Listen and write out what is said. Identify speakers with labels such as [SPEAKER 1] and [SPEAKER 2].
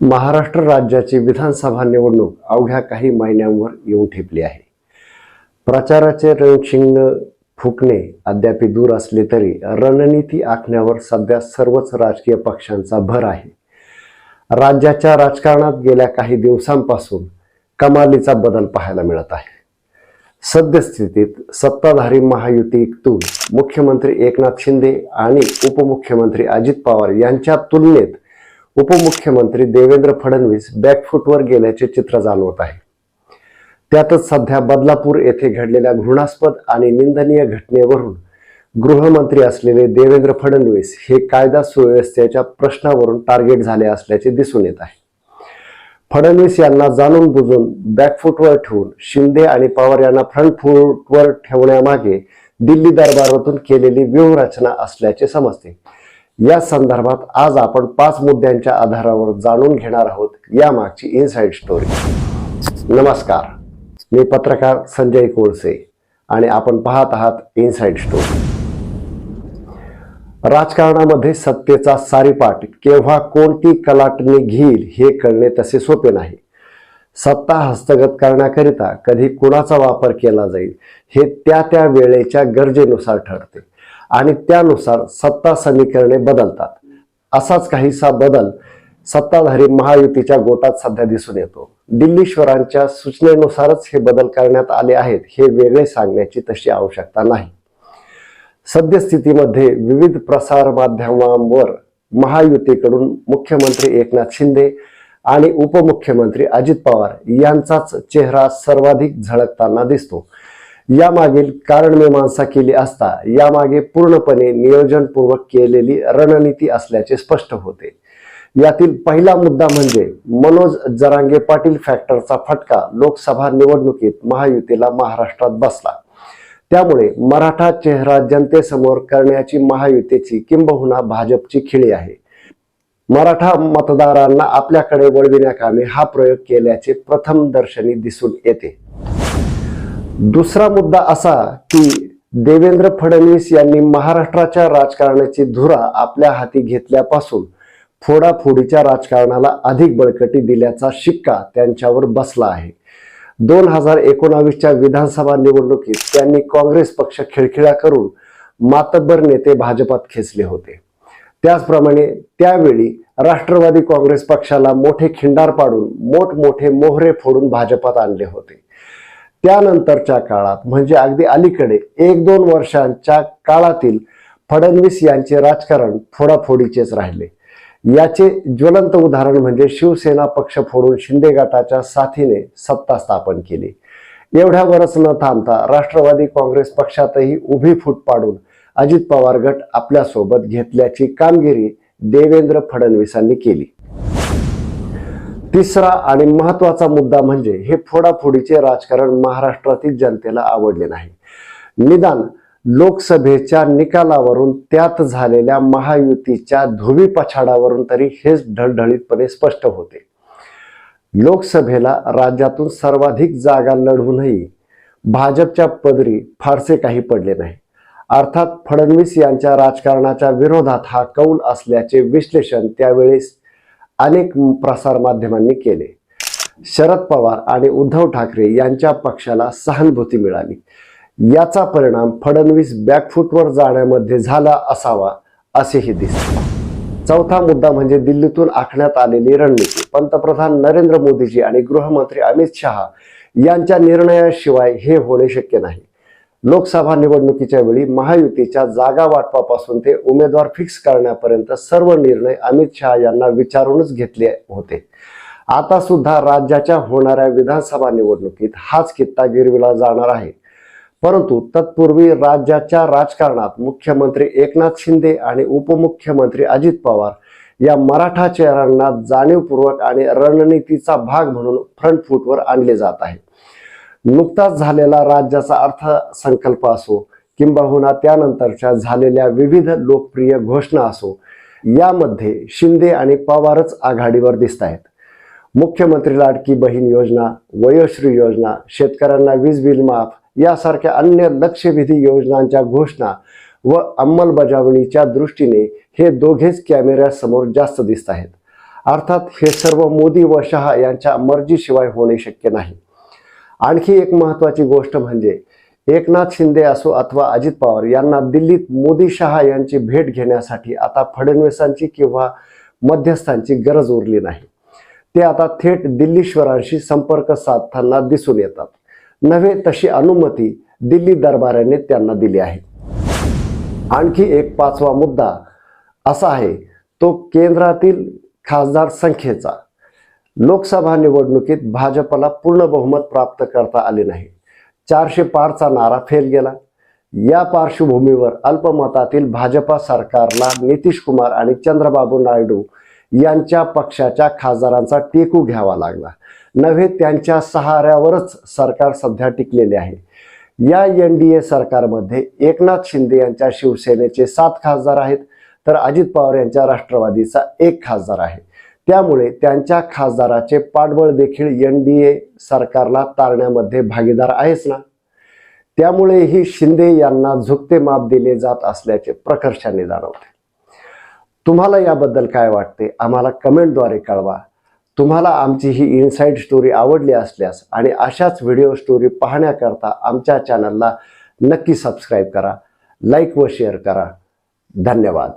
[SPEAKER 1] महाराष्ट्र राज्याची विधानसभा निवडणूक अवघ्या काही महिन्यांवर येऊन ठेपली आहे. प्रचाराचे रणशिंग फुकणे अद्याप दूर असले तरी रणनीती आखण्यावर सध्या सर्वच राजकीय पक्षांचा भर आहे. राज्याच्या राजकारणात गेल्या काही दिवसांपासून कमालीचा बदल पाहायला मिळत आहे. सद्यस्थितीत सत्ताधारी महायुतीतून मुख्यमंत्री एकनाथ शिंदे आणि उपमुख्यमंत्री अजित पवार यांच्या तुलनेत उपमुख्यमंत्री देवेंद्र फडणवीस बॅकफुटवर गेल्याचे चित्र जाणवत आहे. त्यातच सध्या बदलापूर येथे घडलेल्या घृणास्पद आणि निंदनीय घटनेवरून गृहमंत्री असलेले देवेंद्र फडणवीस हे कायदा सुव्यवस्थेच्या प्रश्नावरून टार्गेट झाले असल्याचे दिसून येत आहे. फडणवीस यांना जाणून बुजून बॅकफुटवर ठेवून शिंदे आणि पवार यांना फ्रंट फूटवर ठेवण्यामागे दिल्ली दरबारातून केलेली व्यूहरचना असल्याचे समजते. या संदर्भात आज आपण पाच मुद्द्यांच्या आधारावर जाणून घेणार आहोत यामागची इनसाइड स्टोरी नमस्कार. मी पत्रकार संजय कोळसे आणि आपण पाहत आहात इनसाइड स्टोरी राजकारणामध्ये सत्तेचा सारीपाठ केव्हा कोणती कलाटणी घेईल हे कळणे तसे सोपे नाही. सत्ता हस्तगत करण्याकरिता कधी कुणाचा वापर केला जाईल हे त्या त्या वेळेच्या गरजेनुसार ठरते. आणि त्यानुसार सत्ता समीकरणे बदलतात. असाच काहीसा बदल सत्ताधारी महायुतीच्या गोटात सध्या दिसून येतो. दिल्लीश्वरांच्या सूचनेनुसारच हे बदल करण्यात आले आहेत हे वेगळे सांगण्याची तशी आवश्यकता नाही. सद्यस्थितीमध्ये विविध प्रसार माध्यमांवर महायुतीकडून मुख्यमंत्री एकनाथ शिंदे आणि उपमुख्यमंत्री अजित पवार यांचाच चेहरा सर्वाधिक झळकताना दिसतो. यामागील कारणमीमांसा केली असता यामागे पूर्णपणे नियोजनपूर्वक केलेली रणनीती असल्याचे स्पष्ट होते. यातील पहिला मुद्दा म्हणजे मनोज जरांगे पाटील फॅक्टरचा फटका लोकसभा निवडणुकीत महायुतीला महाराष्ट्रात बसला. त्यामुळे मराठा चेहरा जनतेसमोर करण्याची महायुतीची किंबहुना भाजपची खिळी आहे. मराठा मतदारांना आपल्याकडे वळविण्याकामी हा प्रयोग केल्याचे प्रथम दर्शनी दिसून येते. दुसरा मुद्दा असा की देवेंद्र फडणवीस यांनी महाराष्ट्राच्या राजकारणाची धुरा आपल्या हाती घेतल्यापासून फोडाफोडीच्या राजकारणाला अधिक बळकटी दिल्याचा शिक्का त्यांच्यावर बसला आहे. दोन हजार एकोणावीसच्या विधानसभा निवडणुकीत त्यांनी काँग्रेस पक्ष खिळखिळा करून मातब्बर नेते भाजपात खेचले होते. त्याचप्रमाणे त्यावेळी राष्ट्रवादी काँग्रेस पक्षाला मोठे खिंडार पाडून मोठमोठे मोहरे फोडून भाजपात आणले होते. त्यानंतरच्या काळात म्हणजे अगदी अलीकडे एक दोन वर्षांच्या काळातील फडणवीस यांचे राजकारण फोडाफोडीचेच राहिले. याचे ज्वलंत उदाहरण म्हणजे शिवसेना पक्ष फोडून शिंदे गटाच्या साथीने सत्ता स्थापन केली. एवढ्यावरच न थांबता राष्ट्रवादी काँग्रेस पक्षातही उभी फूट पाडून अजित पवार गट आपल्यासोबत घेतल्याची कामगिरी देवेंद्र फडणवीसांनी केली. तिसरा आणि महत्त्वाचा मुद्दा म्हणजे हे फोडाफोडीचे राजकारण महाराष्ट्रातील जनतेला आवडले नाही. निदान लोकसभेच्या निकालावरून त्यात झालेल्या महायुतीच्या धोबी पछाडावरून तरी हेच ढळढळीतपणे स्पष्ट होते. लोकसभेला राज्यातून सर्वाधिक जागा लढवूनही भाजपच्या पदरी फारसे काही पडले नाही. अर्थात फडणवीस यांच्या राजकारणाच्या विरोधात हा कौल असल्याचे विश्लेषण त्यावेळेस अनेक प्रसार माध्यमांनी केले. शरद पवार आणि उद्धव ठाकरे यांच्या पक्षाला सहानुभूती मिळाली. याचा परिणाम फडणवीस बॅकफूटवर जाण्यामध्ये झाला असावा असेही दिसते. चौथा मुद्दा म्हणजे दिल्लीतून आखण्यात आलेली रणनीती. पंतप्रधान नरेंद्र मोदीजी आणि गृहमंत्री अमित शहा यांच्या निर्णयाशिवाय हे होणे शक्य नाही. लोकसभा निवडणुकीच्या वेळी महायुतीच्या जागा वाटपापासून ते उमेदवार फिक्स करण्यापर्यंत सर्व निर्णय अमित शहा यांना विचारूनच घेतले होते. आता सुद्धा राज्याच्या होणाऱ्या विधानसभा निवडणुकीत हाच कित्ता गिरविला जाणार आहे. परंतु तत्पूर्वी राज्याच्या राजकारणात मुख्यमंत्री एकनाथ शिंदे आणि उपमुख्यमंत्री अजित पवार या मराठा चेहऱ्यांना जाणीवपूर्वक आणि रणनीतीचा भाग म्हणून फ्रंट फूटवर आणले जात आहे नुकताच झालेला राज्याचा अर्थसंकल्प असो किंबहुना त्यानंतरच्या झालेल्या विविध लोकप्रिय घोषणा असो यामध्ये शिंदे आणि पवारच आघाडीवर दिसत आहेत मुख्यमंत्री लाडकी बहीण योजना वयोश्री योजना शेतकऱ्यांना वीज बिल माफ यासारख्या अन्य लक्षवेधी योजनांच्या घोषणा व अंमलबजावणीच्या दृष्टीने हे दोघेच कॅमेऱ्यासमोर जास्त दिसत आहेत अर्थात हे सर्व मोदी व शहा यांच्या मर्जीशिवाय होणे शक्य नाही. आणखी एक महत्वाची गोष्ट म्हणजे एकनाथ शिंदे असो अथवा अजित पवार यांना दिल्लीत मोदी शहा यांची भेट घेण्यासाठी आता फडणवीसांची किंवा मध्यस्थांची गरज उरली नाही. ते आता थेट दिल्लीश्वरांशी संपर्क साधताना दिसून येतात. नव्हे तशी अनुमती दिल्ली दरबाराने त्यांना दिली आहे. आणखी एक पाचवा मुद्दा असा आहे तो केंद्रातील खासदार संख्येचा. लोकसभा निवडणुकीत भाजपला पूर्ण बहुमत प्राप्त करता आले नाही. चारशे पारचा नारा फेल गेला. या पार्श्वभूमीवर अल्पमतातील भाजपा सरकारला नितीश कुमार आणि चंद्रबाबू नायडू यांच्या पक्षाच्या खासदारांचा टेकू घ्यावा लागला. नव्हे त्यांच्या सहाऱ्यावरच सरकार सध्या टिकलेले आहे. या एन डी ए सरकारमध्ये एकनाथ शिंदे यांच्या शिवसेनेचे सात खासदार आहेत तर अजित पवार यांच्या राष्ट्रवादीचा एक खासदार आहे. त्यामुळे त्यांच्या खासदाराचे पाठबळ देखील एन डी ए सरकारला तारण्यामध्ये भागीदार आहेच ना? त्यामुळेही शिंदे यांना झुकते माप दिले जात असल्याचे प्रकर्षाने जाणवते. तुम्हाला याबद्दल काय वाटते? आम्हाला कमेंटद्वारे कळवा. तुम्हाला आमची ही इनसाईड स्टोरी आवडली असल्यास आणि अशाच व्हिडिओ स्टोरी पाहण्याकरता आमच्या चॅनलला नक्की सबस्क्राईब करा लाईक व शेअर करा. धन्यवाद.